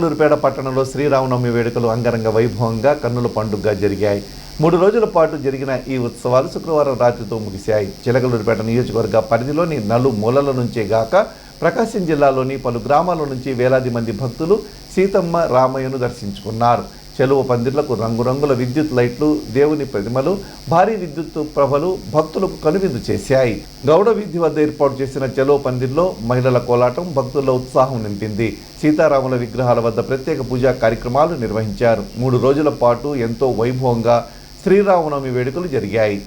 చిలకలూరుపేట పట్టణంలో శ్రీరామనవమి వేడుకలు అంగరంగ వైభవంగా కన్నుల పండుగగా జరిగాయి. మూడు రోజుల పాటు జరిగిన ఈ ఉత్సవాలు శుక్రవారం రాత్రితో ముగిశాయి. చిలకలూరుపేట నియోజకవర్గ పరిధిలోని నలు మూలల నుంచే గాక ప్రకాశం జిల్లాలోని పలు గ్రామాల నుంచి వేలాది మంది భక్తులు సీతమ్మ రామయ్యను దర్శించుకున్నారు. సెలవు పందిర్లకు రంగురంగుల విద్యుత్ లైట్లు దేవుని ప్రతిమలు భారీ విద్యుత్ ప్రభలు భక్తులకు కనువిందు చేశాయి. గౌడ వీధి వద్ద ఏర్పాటు చేసిన చెలవు పందిర్లో మహిళల కోలాటం భక్తుల్లో ఉత్సాహం నింపింది. సీతారాముల విగ్రహాల వద్ద ప్రత్యేక పూజా కార్యక్రమాలు నిర్వహించారు. మూడు రోజుల పాటు ఎంతో వైభవంగా శ్రీరామనవమి వేడుకలు జరిగాయి.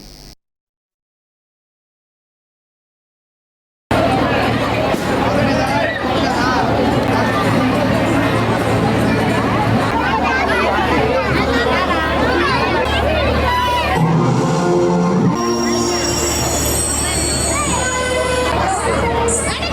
Yes.